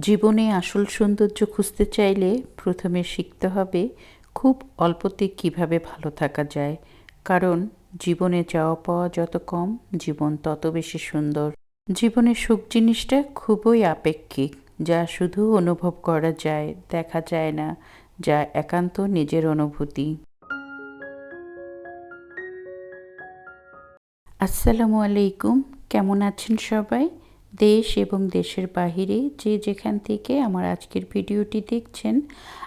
জীবনে আসল সৌন্দর্য খুঁজতে চাইলে প্রথমে শিখতে হবে খুব অল্পতে কীভাবে ভালো থাকা যায়। কারণ জীবনে চাওয়া পাওয়া যত কম, জীবন তত বেশি সুন্দর। জীবনে সুখ জিনিসটা খুবই আপেক্ষিক, যা শুধু অনুভব করা যায়, দেখা যায় না, যা একান্ত নিজের অনুভূতি। আসসালামু আলাইকুম, কেমন আছেন সবাই? দেশ এবং দেশের বাহিরে যে যেখান থেকে আমার আজকের ভিডিওটি দেখছেন,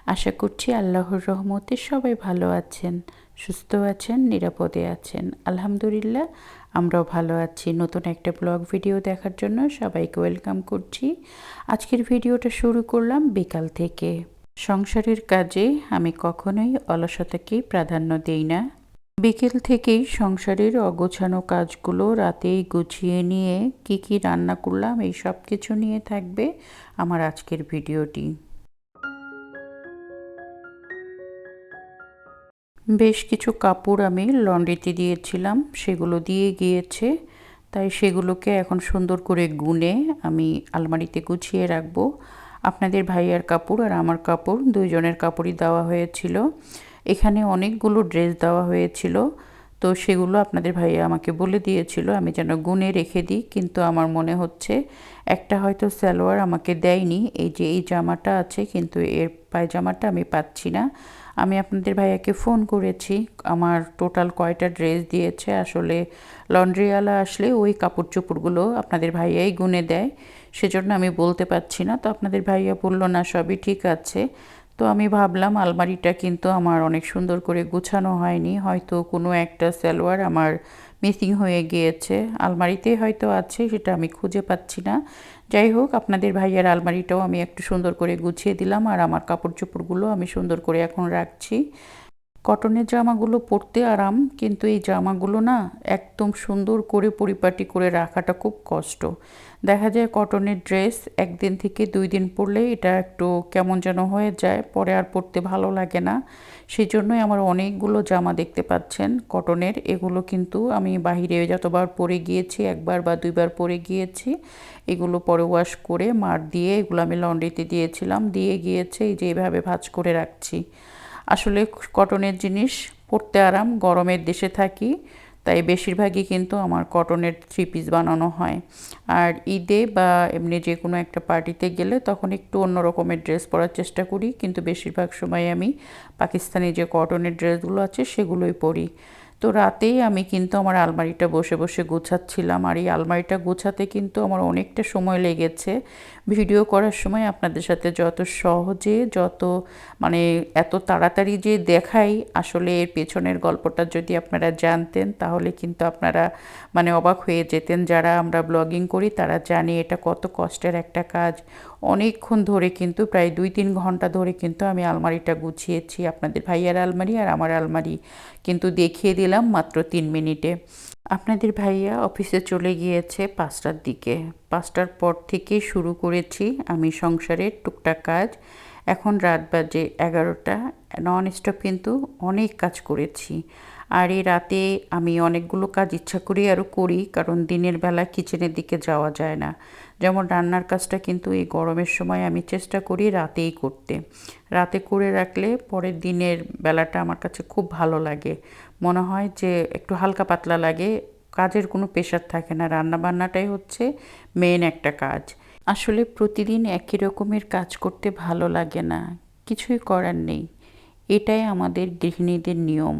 আশা করছি আল্লাহর রহমতে সবাই ভালো আছেন, সুস্থ আছেন, নিরাপদে আছেন। আলহামদুলিল্লাহ, আমরাও ভালো আছি। নতুন একটা ব্লগ ভিডিও দেখার জন্য সবাইকে ওয়েলকাম করছি। আজকের ভিডিওটা শুরু করলাম বিকাল থেকে। সংসারের কাজে আমি কখনোই অলসতাকেই প্রাধান্য দেই না। বিকেল থেকেই সংসারের অগোছানো কাজগুলো রাতেই গুছিয়ে নিয়ে কি কি রান্না করলাম, এই সব কিছু নিয়ে থাকবে আমার আজকের ভিডিওটি। বেশ কিছু কাপড় আমি লন্ড্রিতে দিয়েছিলাম, সেগুলো দিয়ে গিয়েছে। তাই সেগুলোকে এখন সুন্দর করে গুনে আমি আলমারিতে গুছিয়ে রাখব। আপনাদের ভাইয়ার কাপড় আর আমার কাপড়, দুইজনের কাপড়ই দেওয়া হয়েছিল। এখানে অনেকগুলো ড্রেস দেওয়া হয়েছিল। তো সেগুলো আপনাদের ভাইয়া আমাকে বলে দিয়েছিল, আমি যেন গুনে রেখে দিই। কিন্তু আমার মনে হচ্ছে একটা হয়তো সালোয়ার আমাকে দেয়নি। এই যে এই জামাটা আছে, কিন্তু এর পায়জামাটা আমি পাচ্ছি না। আমি আপনাদের ভাইয়াকে ফোন করেছি, আমার টোটাল কয়টা ড্রেস দিয়েছে। আসলে লন্ড্রিওয়ালা আসলে ওই কাপড় চোপড়গুলো আপনাদের ভাইয়াই গুনে দেয়, সেজন্য আমি বলতে পারছি না। তো আপনাদের ভাইয়া বলল, না, সবই ঠিক আছে। তো আমি ভাবলাম আলমারিটা কিন্তু আমার অনেক সুন্দর করে গুছানো হয়নি। হয়তো কোনো একটা সালোয়ার আমার মিসিং হয়ে গিয়েছে। আলমারিতে হয়তো আছে, সেটা আমি খুঁজে পাচ্ছি না। যাই হোক, আপনাদের ভাইয়ের আলমারিটাও আমি একটু সুন্দর করে গুছিয়ে দিলাম আর আমার কাপড় চোপড়গুলো আমি সুন্দর করে এখন রাখছি। কটনের জামাগুলো পরতে আরাম, কিন্তু এই জামাগুলো না একদম সুন্দর করে পরিপাটি করে রাখাটা খুব কষ্ট। দেখা যায় কটনের ড্রেস একদিন থেকে দুই দিন পরলে এটা একটু কেমন যেন হয়ে যায়, পরে আর পরতে ভালো লাগে না। সেই জন্যই আমার অনেকগুলো জামা দেখতে পাচ্ছেন কটনের, এগুলো কিন্তু আমি বাহিরে যতবার পরে গিয়েছি, একবার বা দুইবার পরে গিয়েছি, এগুলো পরে ওয়াশ করে মার দিয়ে এগুলো আমি লন্ড্রিতে দিয়েছিলাম, দিয়ে গিয়েছে এই যে এইভাবে ভাজ করে রাখছি। আসলে কটনের জিনিস পরতে আরাম, গরমের দেশে থাকি, তাই বেশিরভাগই কিন্তু আমার কটনের থ্রি পিস বানানো হয়। আর ঈদে বা এমনি যে কোনো একটা পার্টিতে গেলে তখন একটু অন্য রকমের ড্রেস পরার চেষ্টা করি, কিন্তু বেশিরভাগ সময় আমি পাকিস্তানি যে কটনের ড্রেসগুলো আছে সেগুলোই পরি। তো রাতেই আমি কিন্তু আমার আলমারিটা বসে বসে গুছাচ্ছিলাম, আর এই আলমারিটা গোছাতে কিন্তু আমার অনেকটা সময় লেগেছে। ভিডিও করার সময় আপনাদের সাথে যত সহজে, যত মানে এত তাড়াতাড়ি যে দেখাই আসলে এর পেছনের গল্পটা যদি আপনারা জানতেন, তাহলে কিন্তু আপনারা মানে অবাক হয়ে যেতেন। যারা আমরা ব্লগিং করি, তারা জানে এটা কত কষ্টের একটা কাজ। অনেকক্ষণ ধরে কিন্তু, প্রায় দুই তিন ঘণ্টা ধরে কিন্তু আমি আলমারিটা গুছিয়েছি। আপনাদের ভাইয়ার আলমারি আর আমার আলমারি কিন্তু দেখিয়ে দিলাম মাত্র তিন মিনিটে। আপনাদের ভাইয়া অফিসে চলে গিয়েছে পাঁচটার দিকে। পাঁচটার পর থেকে শুরু করেছি আমি সংসারের টুকটাক কাজ। এখন রাত বাজে এগারোটা। নন স্টপ কিন্তু অনেক কাজ করেছি। আর এই রাতে আমি অনেকগুলো কাজ ইচ্ছা করি আরও করি, কারণ দিনের বেলা কিচেনের দিকে যাওয়া যায় না। যেমন রান্নার কাজটা কিন্তু এই গরমের সময় আমি চেষ্টা করি রাতেই করতে। রাতে করে রাখলে পরের দিনের বেলাটা আমার কাছে খুব ভালো লাগে। মনে হয় যে একটু হালকা পাতলা লাগে, কাজের কোনো প্রেশার থাকে না। রান্না বান্নাটাই হচ্ছে মেন একটা কাজ। আসলে প্রতিদিন একই রকমের কাজ করতে ভালো লাগে না, কিছুই করার নেই। এটাই আমাদের গৃহিণীদের নিয়ম।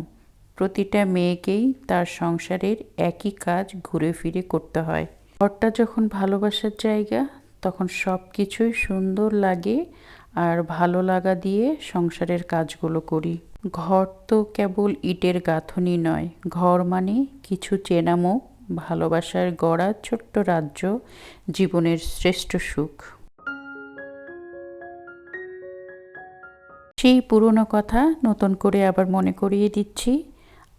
প্রতিটা মেয়েকেই তার সংসারের একই কাজ ঘুরে ফিরে করতে হয়। ঘরটা যখন ভালোবাসার জায়গা, তখন সব কিছুই সুন্দর লাগে আর ভালো লাগা দিয়ে সংসারের কাজগুলো করি। ঘর তো কেবল ইটের গাঁথনি নয়, ঘর মানে কিছু চেনামুখ ভালোবাসার গড়া ছোট্ট রাজ্য, জীবনের শ্রেষ্ঠ সুখ। সেই পুরনো কথা নতুন করে আবার মনে করিয়ে দিচ্ছি।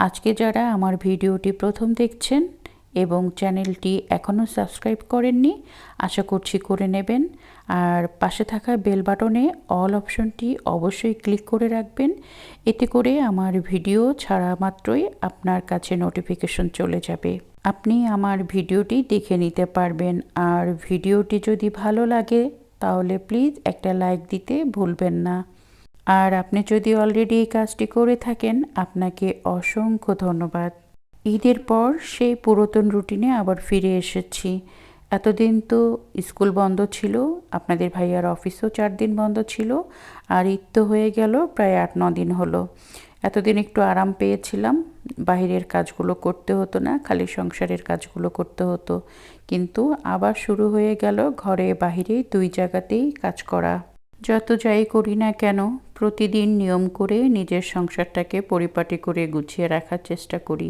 আজকে যারা আমার ভিডিওটি প্রথম দেখছেন এবং চ্যানেলটি এখনও সাবস্ক্রাইব করেননি, আশা করছি করে নেবেন। আর পাশে থাকা বেল বাটনে অল অপশনটি অবশ্যই ক্লিক করে রাখবেন। এতে করে আমার ভিডিও ছাড়া মাত্রই আপনার কাছে নোটিফিকেশন চলে যাবে। আপনি আমার ভিডিওটি দেখে নিতে পারবেন। আর ভিডিওটি যদি ভালো লাগে, তাহলে প্লিজ একটা লাইক দিতে ভুলবেন না। আর আপনি যদি অলরেডি এই কাজটি করে থাকেন, আপনাকে অসংখ্য ধন্যবাদ। ঈদের পর সেই পুরাতন রুটিনে আবার ফিরে এসেছি। এতদিন তো স্কুল বন্ধ ছিল, আপনাদের ভাইয়ার অফিসও চার দিন বন্ধ ছিল, আর ঈদ তো হয়ে গেল প্রায় আট, ন দিন হলো। এতদিন একটু আরাম পেয়েছিলাম, বাহিরের কাজগুলো করতে হতো না, খালি সংসারের কাজগুলো করতে হতো। কিন্তু আবার শুরু হয়ে গেল ঘরে বাহিরে দুই জায়গাতেই কাজ করা। যত যাই করি না কেন প্রতিদিন নিয়ম করে নিজের সংসারটাকে পরিপাটি করে গুছিয়ে রাখার চেষ্টা করি।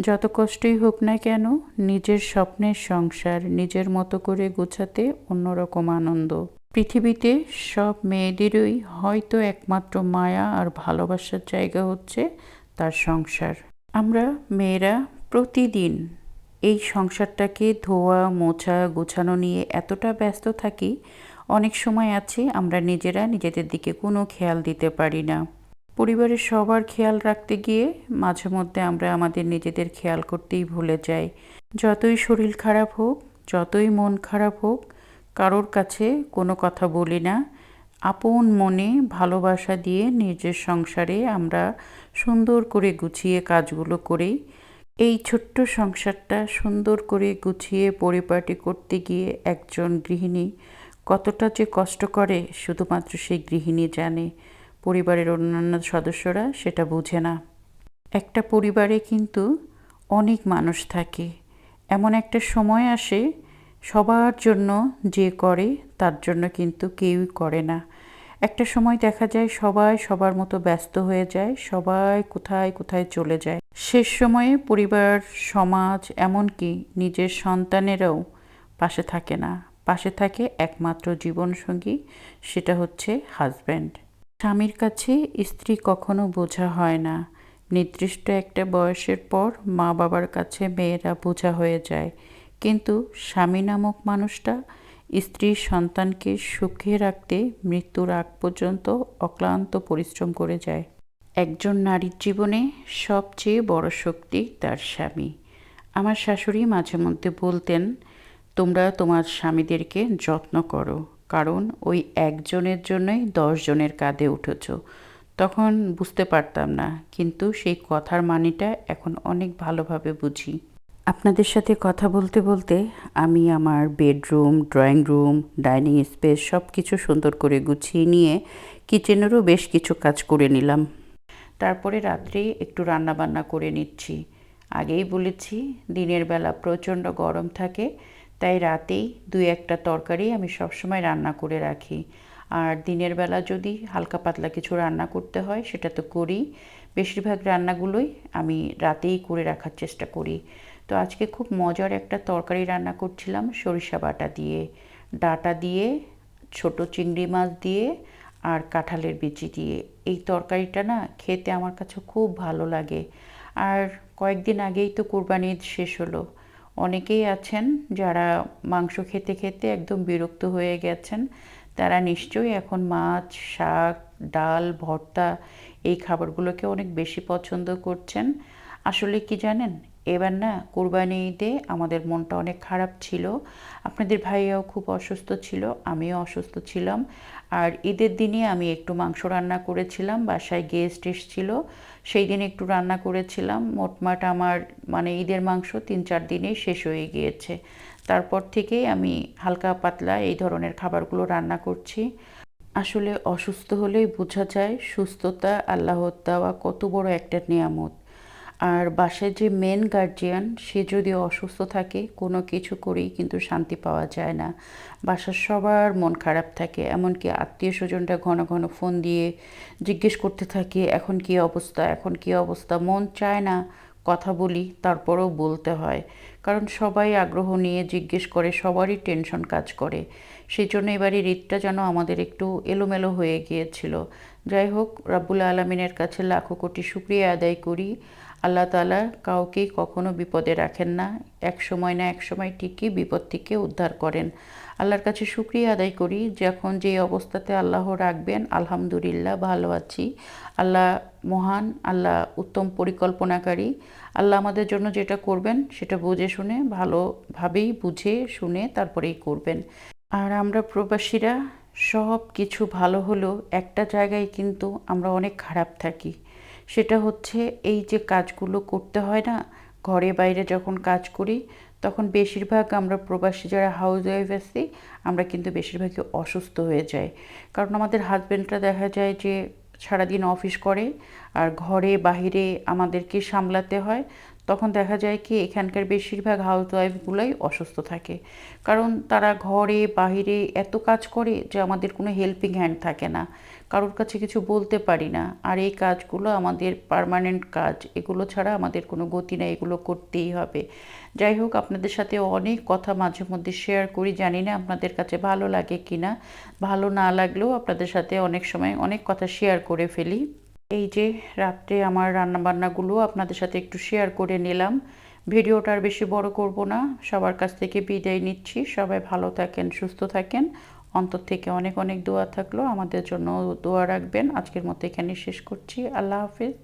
যত কষ্টই হোক না কেন, নিজের স্বপ্নের সংসার নিজের মতো করে গোছাতে অন্যরকম আনন্দ। পৃথিবীতে সব মেয়েদেরই হয়তো একমাত্র মায়া আর ভালোবাসার জায়গা হচ্ছে তার সংসার। আমরা মেয়েরা প্রতিদিন এই সংসারটাকে ধোয়া, মোছা, গোছানো নিয়ে এতটা ব্যস্ত থাকি অনেক সময় আছে, আমরা নিজেরা নিজেদের দিকে কোনো খেয়াল দিতে পারি না। পরিবারের সবার খেয়াল রাখতে গিয়ে মাঝে মধ্যে আমরা আমাদের নিজেদের খেয়াল করতেই ভুলে যাই। যতই শরীর খারাপ হোক, যতই মন খারাপ হোক, কারোর কাছে কোনো কথা বলি না। আপন মনে ভালোবাসা দিয়ে নিজের সংসারে আমরা সুন্দর করে গুছিয়ে কাজগুলো করি। এই ছোট্ট সংসারটা সুন্দর করে গুছিয়ে পরিপাটি করতে গিয়ে একজন গৃহিণী কতটা যে কষ্ট করে শুধুমাত্র সেই গৃহিণী জানে, পরিবারের অন্যান্য সদস্যরা সেটা বুঝে না। একটা পরিবারে কিন্তু অনেক মানুষ থাকে। এমন একটা সময় আসে, সবার জন্য যে করে তার জন্য কিন্তু কেউই করে না। একটা সময় দেখা যায় সবাই সবার মতো ব্যস্ত হয়ে যায়, সবাই কোথায় কোথায় চলে যায়। শেষ সময়ে পরিবার, সমাজ, এমনকি নিজের সন্তানেরাও পাশে থাকে না। পাশে থাকে একমাত্র জীবনসঙ্গী, সেটা হচ্ছে হাজব্যান্ড স্বামীর কাছে স্ত্রী কখনো বোঝা হয় না। নির্দিষ্ট একটা বয়সের পর মা বাবার কাছে মেয়েরা বোঝা হয়ে যায়। কিন্তু স্বামী নামক মানুষটা স্ত্রীর সন্তানকে সুখে রাখতে মৃত্যুর আগ পর্যন্ত অক্লান্ত পরিশ্রম করে যায়। একজন নারীর জীবনে সবচেয়ে বড় শক্তি তার স্বামী। আমার শাশুড়ি মাঝে মধ্যে বলতেন তোমরা তোমার স্বামীদেরকে যত্ন করো, কারণ ওই একজনের জন্যই দশজনের কাঁধে উঠেছ। তখন বুঝতে পারতাম না, কিন্তু সেই কথার মানেটা এখন অনেক ভালোভাবে বুঝি। আপনাদের সাথে কথা বলতে বলতে আমি আমার bedroom, drawing room, dining space সব কিছু সুন্দর করে গুছিয়ে নিয়ে কিচেনেরও বেশ কিছু কাজ করে নিলাম। তারপরে রাত্রে একটু রান্নাবান্না করে নিচ্ছি। আগেই বলেছি, দিনের বেলা প্রচণ্ড গরম থাকে তাই রাতেই দুই একটা তরকারি আমি সবসময় রান্না করে রাখি। আর দিনের বেলা যদি হালকা পাতলা কিছু রান্না করতে হয়, সেটা তো করি। বেশিরভাগ রান্নাগুলোই আমি রাতেই করে রাখার চেষ্টা করি। তো আজকে খুব মজার একটা তরকারি রান্না করছিলাম, সরিষা বাটা দিয়ে। ডাটা দিয়ে, ছোট চিংড়ি মাছ দিয়ে আর কাঁঠালের বিচি দিয়ে। এই তরকারিটা না খেতে আমার কাছে খুব ভালো লাগে। আর কয়েকদিন আগেই তো কোরবানি শেষ হলো। অনেকেই আছেন যারা মাংস খেতে খেতে একদম বিরক্ত হয়ে গেছেন। তারা নিশ্চয়ই এখন মাছ, শাক, ডাল, ভর্তা এই খাবারগুলোকে অনেক বেশি পছন্দ করছেন। আসলে কি জানেন? এবার না কোরবানি ঈদে আমাদের মনটা অনেক খারাপ ছিল। আপনাদের ভাইয়াও খুব অসুস্থ ছিল, আমিও অসুস্থ ছিলাম। আর ঈদের দিনে আমি একটু মাংস রান্না করেছিলাম, বাসায় গেস্ট এসেছিল। সেই দিন একটু রান্না করেছিলাম। মোটমাট আমার মানে ঈদের মাংস তিন চার দিনেই শেষ হয়ে গিয়েছে। তারপর থেকেই আমি হালকা পাতলা এই ধরনের খাবারগুলো রান্না করছি। আসলে অসুস্থ হলেই বোঝা যায়, সুস্থতা, আল্লাহর দেওয়া কত বড় একটা নিয়ামত। আর বাসায় যে মেন গার্জিয়ান সে যদি অসুস্থ থাকে, কোনো কিছু করেই কিন্তু শান্তি পাওয়া যায় না। বাসার সবার মন খারাপ থাকে, এমনকি আত্মীয় স্বজনরা ঘন ঘন ফোন দিয়ে জিজ্ঞেস করতে থাকে, এখন কি অবস্থা, এখন কি অবস্থা? মন চায় না, কথা বলি, তারপরেও বলতে হয়। কারণ সবাই আগ্রহ নিয়ে জিজ্ঞেস করে, সবারই টেনশন কাজ করে। সেই জন্য এবারে ঈদটা যেন আমাদের একটু এলোমেলো হয়ে গিয়েছিল। যাই হোক, রাব্বুল আলমিনের কাছে লাখো কোটি শুক্রিয়া আদায় করি। আল্লাহ তালা কাউকেই কখনো বিপদে রাখেন না। এক সময় না এক সময় ঠিকই বিপদ থেকে উদ্ধার করেন। আল্লাহর কাছে শুক্রিয়া আদায় করি যখন যে অবস্থাতে আল্লাহ রাখবেন, আলহামদুলিল্লাহ ভালো আছি। আল্লাহ মহান, আল্লাহ উত্তম পরিকল্পনাকারী। আল্লাহ আমাদের জন্য যেটা করবেন সেটা বুঝে শুনে, ভালোভাবেই বুঝে শুনে তারপরেই করবেন। আর আমরা প্রবাসীরা সব কিছু ভালো হলেও একটা জায়গায় কিন্তু আমরা অনেক খারাপ থাকি। সেটা হচ্ছে এই যে কাজগুলো করতে হয় না, ঘরে বাইরে যখন কাজ করি, তখন বেশিরভাগ আমরা প্রবাসী যারা হাউস ওয়াইফ আসি আমরা কিন্তু বেশিরভাগই অসুস্থ হয়ে যাই। কারণ আমাদের হাজব্যান্ডরা দেখা যায় যে সারাদিন অফিস করে, আর ঘরে, বাহিরে আমাদেরকে সামলাতে হয়। তখন দেখা যায় কি এখানকার বেশিরভাগ হাউস ওয়াইফগুলোই অসুস্থ থাকে। কারণ তারা ঘরে, বাহিরে এত কাজ করে যে আমাদের কোনো হেল্পিং হ্যান্ড থাকে না। কারোর কাছে কিছু বলতে পারি না। আর এই কাজগুলো আমাদের পারমানেন্ট কাজ। এগুলো ছাড়া আমাদের কোনো গতি নেই, এগুলো করতেই হবে। যাই হোক, আপনাদের সাথে অনেক কথা মাঝে মধ্যে শেয়ার করি। জানি না আপনাদের কাছে ভালো লাগে কি না ভালো না লাগলেও আপনাদের সাথে অনেক সময় অনেক কথা শেয়ার করে ফেলি। এই যে রাত্রে আমার রান্নাবান্নাগুলো আপনাদের সাথে একটু শেয়ার করে নিলাম। ভিডিওটা আর বেশি বড় করব না। সবার কাছ থেকে বিদায় নিচ্ছি। সবাই ভালো থাকেন, সুস্থ থাকেন। অন্তর থেকে অনেক অনেক দোয়া থাকল। আমাদের জন্য দোয়া রাখবেন। আজকের মতো এখানে শেষ করছি। আল্লাহ হাফিজ।